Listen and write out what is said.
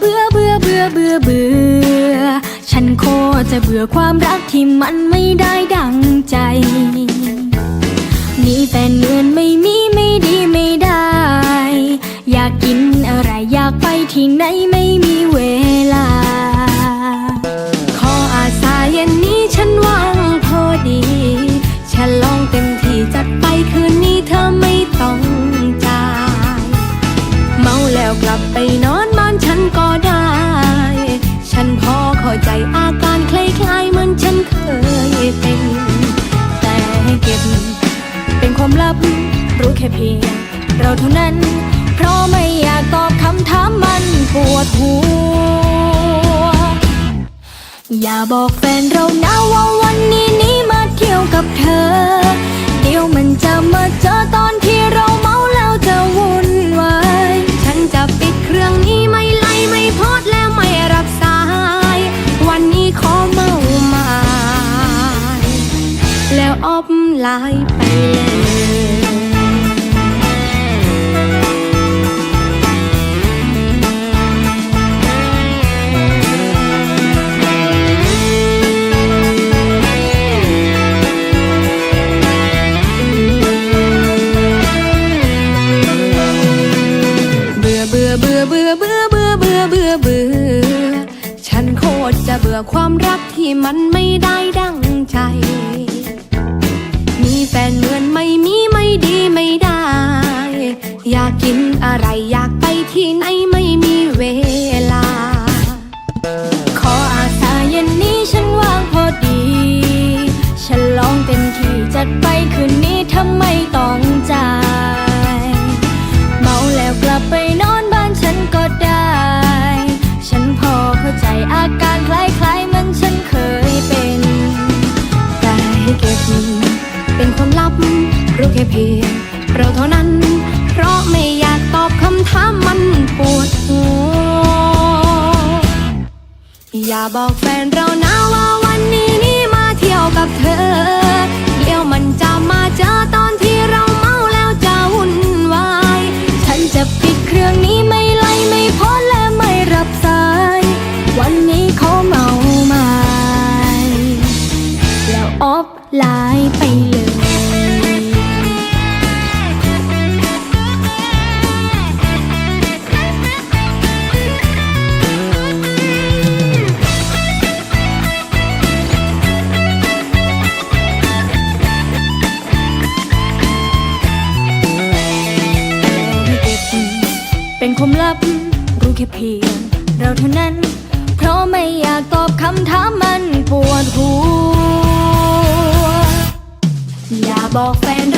เบื่อเบื่อเบื่อเบื่อเบื่อ ฉันโคจะเบื่อความรักที่มันไม่ได้ดังใจ มีแฟนเงินไม่มีไม่ดีไม่ได้ อยากกินอะไรอยากไปที่ไหนไม่มีเวล ค่เพียง เราเท่านั้น เพราะไม่อยากตอบคำถามมันปวดหัว อย่าบอกแฟนเรานะว่าวันนี้นี้มาเที่ยวกับเธอ เดี๋ยวมันจะมาเจอตอนที่เราเมาแล้วจะวุ่นวายฉันจะปิดเครื่องนี้ไม่ไล่ไม่โพสต์และไม่รับสาย วันนี้ขอเมาหมายแล้วออฟไลน์ไปเลย จะเบื่อความรักที่มันไม่ได้ดังใจ มีแฟนเหมือนไม่มีไม่ดีไม่ได้ อยากกินอะไรอยากไปที่ไหน ค่เพียงเราเท่านั้น เพราะไม่อยากตอบคำถามมันปวดหัว อย่าบอกแฟนเรานะว่าวันนี้นี่มาเที่ยวกับเธอ ความลับ รู้แค่เพียง เราเท่านั้น เพราะไม่อยากตอบคำถามมันปวดหัว อย่าบอกแฟน